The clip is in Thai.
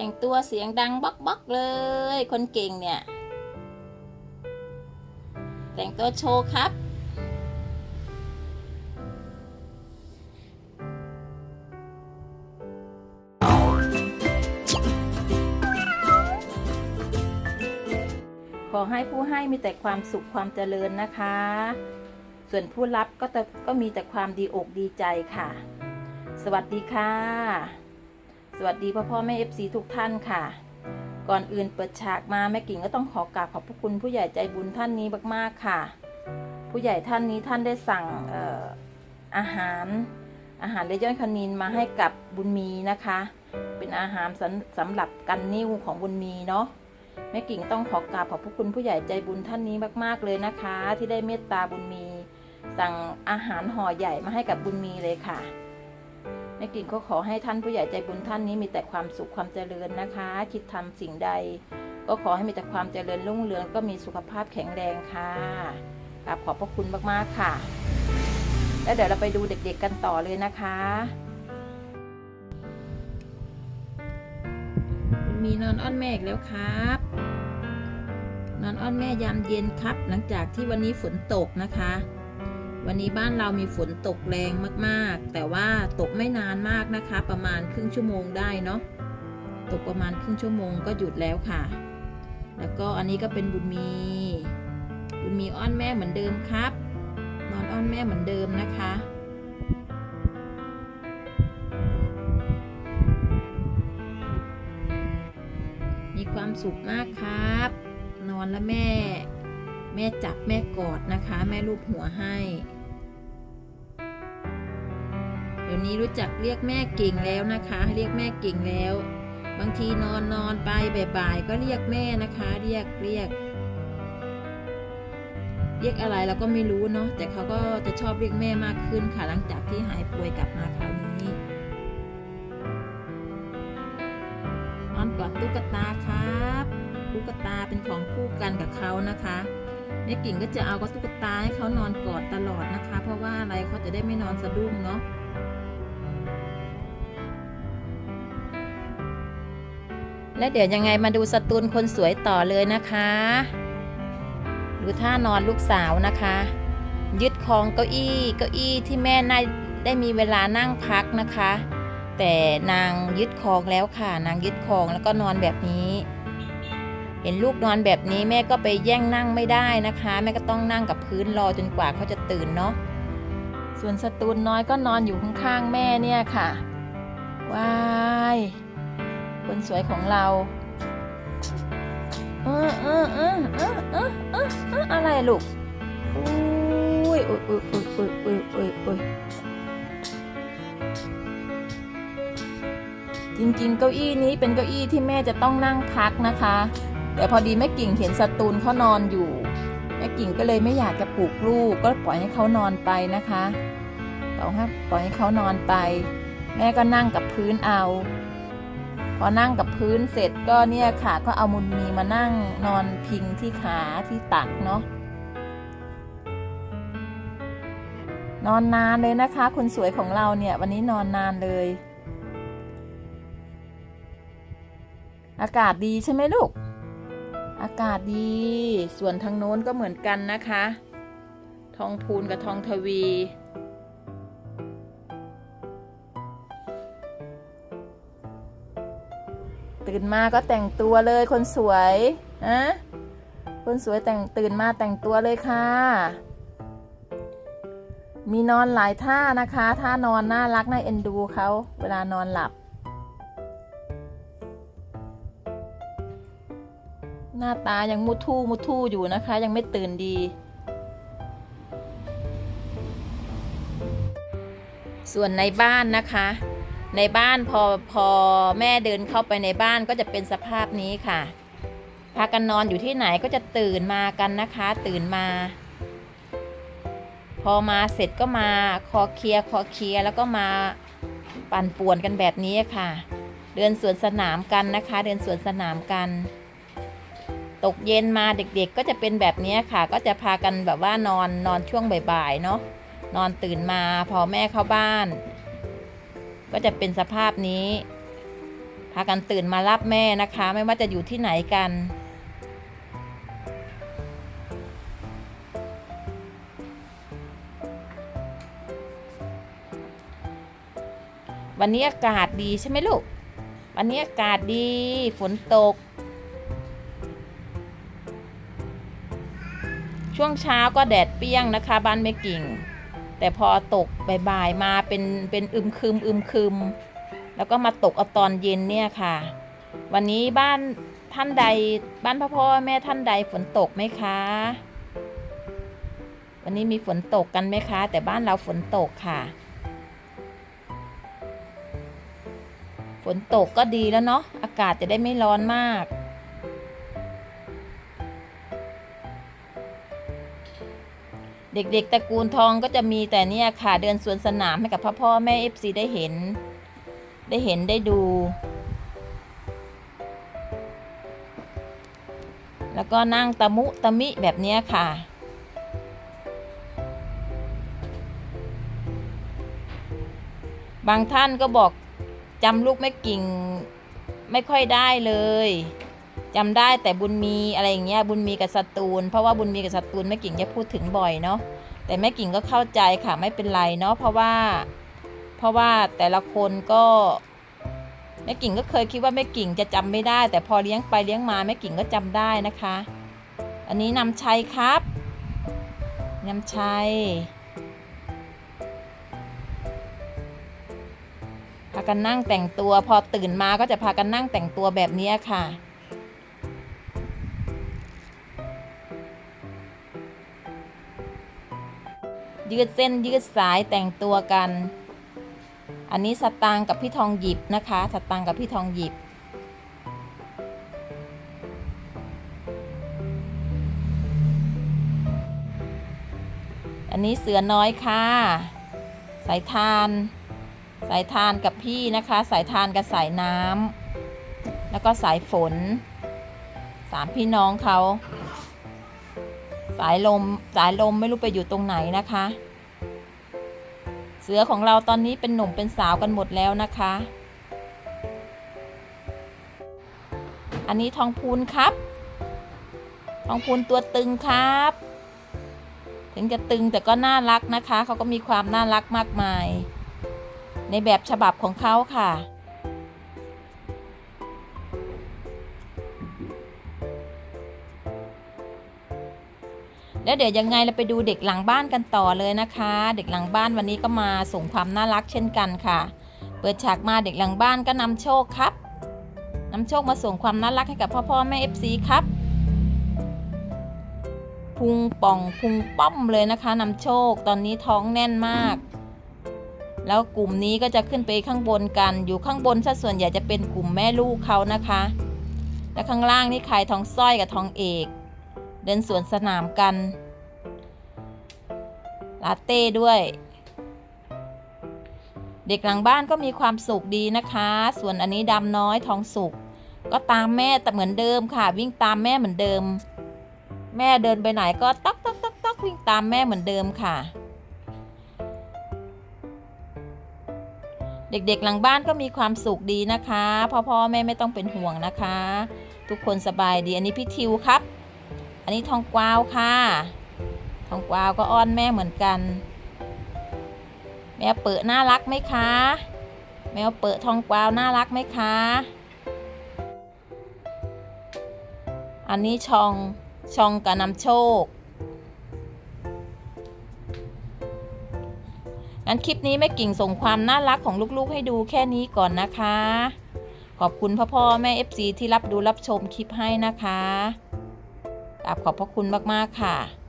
แต่งตัวเสียงดังบ๊อกบ๊อกเลย คนเก่งเนี่ย แต่งตัวโชว์ครับขอให้ผู้ให้มีแต่ความสุขความเจริญนะคะ ส่วนผู้รับก็จะก็มีแต่ความดีอกดีใจค่ะ สวัสดีค่ะ สวัสดีพ่อพ่อแม่เอฟซีทุกท่านค่ะ ก่อนอื่นเปิดฉากมาแม่กิ่งก็ต้องขอกราบขอบพระคุณผู้ใหญ่ใจบุญท่านนี้มากๆค่ะ ผู้ใหญ่ท่านนี้ท่านได้สั่งอออาหาร อาหารเลย้อนคณินมาให้กับบุญมีนะคะ เป็นอาหารสำสำหรับกันนิ้วของบุญมีเนาะแม่กิ่งต้องขอกราบขอบพระคุณผู้ใหญ่ใจบุญท่านนี้มากๆเลยนะคะ ที่ได้เมตตาบุญมี สั่งอาหารห่อใหญ่มาให้กับบุญมีเลยค่ะ แม่กิ่งก็ขอให้ท่านผู้ใหญ่ใจบุญท่านนี้มีแต่ความสุขความเจริญนะคะ คิดทำสิ่งใด ก็ขอให้มีแต่ความเจริญรุ่งเรืองก็มีสุขภาพแข็งแรงค่ะกราบขอบพระคุณมากๆค่ะ แล้วเดี๋ยวเราไปดูเด็กๆกันต่อเลยนะคะมีนอนอ้อนแม่อีกแล้วครับนอนอ้อนแม่ยามเย็นครับ หลังจากที่วันนี้ฝนตกนะคะ วันนี้บ้านเรามีฝนตกแรงมากๆ แต่ว่าตกไม่นานมากนะคะ ประมาณครึ่งชั่วโมงได้เนาะตกประมาณครึ่งชั่วโมงก็หยุดแล้วค่ะ แล้วก็อันนี้ก็เป็นบุญมี บุญมีอ้อนแม่เหมือนเดิมครับ นอนอ้อนแม่เหมือนเดิมนะคะมีความสุขมากครับ นอนแล้วแม่ แม่จับแม่กอดนะคะ แม่ลูบหัวให้ เดี๋ยวนี้รู้จักเรียกแม่เก่งแล้วนะคะ เรียกแม่เก่งแล้ว บางทีนอนนอนไปบ่ายๆก็เรียกแม่นะคะ เรียกเรียก เรียกอะไรเราก็ไม่รู้เนาะแต่เขาก็จะชอบเรียกแม่มากขึ้นค่ะ หลังจากที่หายป่วยกลับมาคราวนี้นอนกอดตุ๊กตาครับตุ๊กตาเป็นของคู่กันกับเขานะคะ แม่กิ่งก็จะเอากับตุ๊กตาให้เขานอนกอดตลอดนะคะ เพราะว่าอะไรเขาจะได้ไม่นอนสะดุ้งเนาะและเดี๋ยวยังไงมาดูสตูนคนสวยต่อเลยนะคะ ดูท่านอนลูกสาวนะคะ ยึดคองเก้าอี้เก้าอี้ที่แม่ได้ได้มีเวลานั่งพักนะคะ แต่นางยึดคองแล้วค่ะ นางยึดคองแล้วก็นอนแบบนี้ เห็นลูกนอนแบบนี้แม่ก็ไปแย่งนั่งไม่ได้นะคะ แม่ก็ต้องนั่งกับพื้นรอจนกว่าเขาจะตื่นเนาะส่วนสตูนน้อยก็นอนอยู่ข้างๆแม่เนี่ยค่ะว้ายคนสวยของเราเออเออเออเออเออเออเอออะไรลูกอุ้ยอุ้ยอุ้ยอุ้ยอุ้ยอุ้ยอุ้ยอุ้ยจริงๆ เก้าอี้นี้เป็นเก้าอี้ที่แม่จะต้องนั่งพักนะคะ แต่พอดีแม่กิ่งเห็นสตูนเขานอนอยู่แม่กิ่งก็เลยไม่อยากจะปลุกลูก ก็ปล่อยให้เขานอนไปนะคะปล่อยให้ปล่อยให้เขานอนไป แม่ก็นั่งกับพื้นเอา พอนั่งกับพื้นเสร็จก็เนี่ยค่ะ ก็เอามุนมีมานั่งนอนพิงที่ขาที่ตักเนาะนอนนานเลยนะคะ คนสวยของเราเนี่ย วันนี้นอนนานเลย อากาศดีใช่ไหมลูก อากาศดี ส่วนทางโน้นก็เหมือนกันนะคะ ทองพูนกับทองทวี ตื่นมาก็แต่งตัวเลยคนสวยนะคนสวยแต่งตื่นมาแต่งตัวเลยค่ะ มีนอนหลายท่านะคะ ท่านอนน่ารักน่าเอ็นดูเขาเวลานอนหลับ หน้าตายังมุทู่มุทู่อยู่นะคะ ยังไม่ตื่นดี ส่วนในบ้านนะคะ ในบ้านพอพอแม่เดินเข้าไปในบ้านก็จะเป็นสภาพนี้ค่ะ พากันนอนอยู่ที่ไหนก็จะตื่นมากันนะคะ ตื่นมา พอมาเสร็จก็มาคอเคลียคอเคลียแล้วก็มาปั่นป่วนกันแบบนี้ค่ะ เดินสวนสนามกันนะคะ เดินสวนสนามกัน ตกเย็นมาเด็กๆก็จะเป็นแบบนี้ค่ะ ก็จะพากันแบบว่านอนนอนช่วงบ่ายๆเนาะนอนตื่นมาพอแม่เข้าบ้าน ก็จะเป็นสภาพนี้ พากันตื่นมารับแม่นะคะ ไม่ว่าจะอยู่ที่ไหนกันวันนี้อากาศดีใช่ไหมลูก วันนี้อากาศดี ฝนตก ช่วงเช้าก็แดดเปรี้ยงนะคะบ้านแม่กิ่ง แต่พอตกบ่ายๆมาเป็นเป็นอึมครึมอึมครึม แล้วก็มาตกเอาตอนเย็นเนี่ยค่ะ วันนี้บ้านท่านใดบ้านพ่อพ่อแม่ท่านใดฝนตกไหมคะ วันนี้มีฝนตกกันไหมคะ แต่บ้านเราฝนตกค่ะ ฝนตกก็ดีแล้วเนาะอากาศจะได้ไม่ร้อนมาก เด็กๆตระกูลทองก็จะมีแต่เนี่ยค่ะเดินสวนสนามให้กับพ่อพ่อแม่เอฟซีได้เห็น ได้เห็นได้ดู แล้วก็นั่งตะมุตะมิแบบเนี้ยค่ะ บางท่านก็บอกจำลูกแม่กิ่งไม่ค่อยได้เลย จำได้แต่บุญมีอะไรอย่างเงี้ยบุญมีกับสตูล เพราะว่าบุญมีกับสตูลแม่กิ่งจะพูดถึงบ่อยเนาะแต่แม่กิ่งก็เข้าใจค่ะไม่เป็นไรเนาะเพราะว่า เพราะว่าแต่ละคนก็แม่กิ่งก็เคยคิดว่าแม่กิ่งจะจำไม่ได้ แต่พอเลี้ยงไปเลี้ยงมาแม่กิ่งก็จำได้นะคะ อันนี้นำชัยครับนำชัยพากันนั่งแต่งตัว พอตื่นมาก็จะพากันนั่งแต่งตัวแบบนี้ค่ะ ยืดเส้นยืดสายแต่งตัวกัน อันนี้สตางค์กับพี่ทองหยิบนะคะ สตางค์กับพี่ทองหยิบ อันนี้เสือน้อยค่ะ สายทาน สายทานกับพี่นะคะ สายทานกับสายน้ำแล้วก็สายฝนสามพี่น้องเขา สายลมสายลมไม่รู้ไปอยู่ตรงไหนนะคะ เสือของเราตอนนี้เป็นหนุ่มเป็นสาวกันหมดแล้วนะคะ อันนี้ทองพูนครับ ทองพูนตัวตึงครับ ถึงจะตึงแต่ก็น่ารักนะคะ เขาก็มีความน่ารักมากมาย ในแบบฉบับของเขาค่ะ แล้วเดี๋ยวยังไงเราไปดูเด็กหลังบ้านกันต่อเลยนะคะ เด็กหลังบ้านวันนี้ก็มาส่งความน่ารักเช่นกันค่ะ เปิดฉากมาเด็กหลังบ้านก็นำโชคครับนำโชคมาส่งความน่ารักให้กับพ่อพ่อแม่เอฟซีครับ พุงป่องพุงป้อมเลยนะคะนำโชคตอนนี้ท้องแน่นมาก แล้วกลุ่มนี้ก็จะขึ้นไปข้างบนกัน อยู่ข้างบนซะส่วนใหญ่จะเป็นกลุ่มแม่ลูกเขานะคะ และข้างล่างนี่ขายทองสร้อยกับทองเอก เดินสวนสนามกันลาเต้ด้วย เด็กหลังบ้านก็มีความสุขดีนะคะ ส่วนอันนี้ดำน้อยทองสุก ก็ตามแม่แต่เหมือนเดิมค่ะ วิ่งตามแม่เหมือนเดิม แม่เดินไปไหนก็ต๊อกต๊อกต๊อกต๊อกวิ่งตามแม่เหมือนเดิมค่ะ เด็กๆหลังบ้านก็มีความสุขดีนะคะพ่อพ่อแม่ไม่ต้องเป็นห่วงนะคะ ทุกคนสบายดีอันนี้พี่ทิวครับ นนี้ทองกวาวค่ะ ทองกวาวก็อ้อนแม่เหมือนกัน แมวเปิดน่ารักไหมคะ แมวเปิดทองกวาวน่ารักไหมคะ อันนี้ชองชองกับนำโชค งั้นคลิปนี้แม่กิ่งส่งความน่ารักของลูกๆให้ดูแค่นี้ก่อนนะคะ ขอบคุณพ่อพ่อแม่ FC ที่รับดูรับชมคลิปให้นะคะ กราบขอบพระคุณมาก ๆ ค่ะ